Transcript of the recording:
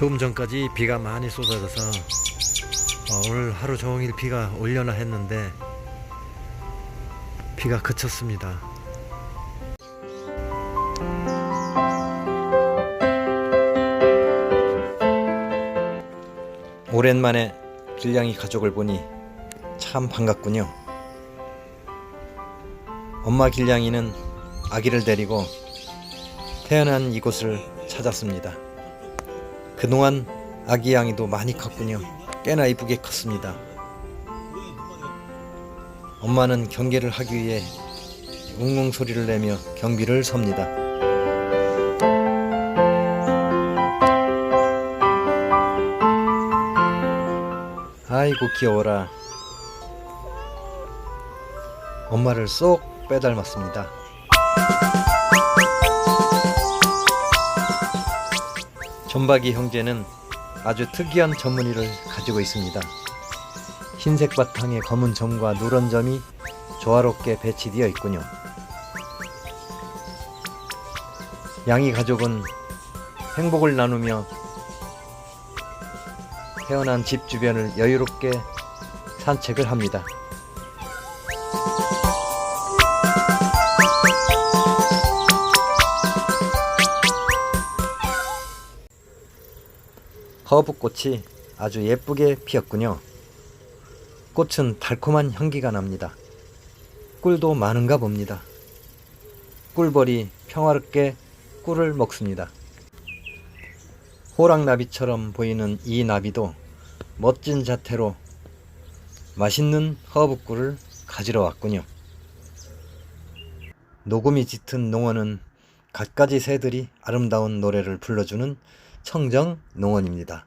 조금 전까지 비가 많이 쏟아져서 어, 오늘 하루 종일 비가 올려나 했는데 비가 그쳤습니다. 오랜만에 길냥이 가족을 보니 참 반갑군요. 엄마 길냥이는 아기를 데리고 태어난 이곳을 찾았습니다. 그동안 아기 양이도 많이 컸군요. 꽤나 이쁘게 컸습니다. 엄마는 경계를 하기 위해 웅웅 소리를 내며 경비를 섭니다. 아이고 귀여워라. 엄마를 쏙 빼닮았습니다. 존박이 형제는 아주 특이한 전무늬를 가지고 있습니다. 흰색 바탕에 검은 점과 누런 점이 조화롭게 배치되어 있군요. 양이 가족은 행복을 나누며 태어난 집 주변을 여유롭게 산책을 합니다. 허브꽃이 아주 예쁘게 피었군요. 꽃은 달콤한 향기가 납니다. 꿀도 많은가 봅니다. 꿀벌이 평화롭게 꿀을 먹습니다. 호랑나비처럼 보이는 이 나비도 멋진 자태로 맛있는 허브꿀을 가지러 왔군요. 녹음이 짙은 농원은 갖가지 새들이 아름다운 노래를 불러주는 청정 농원입니다.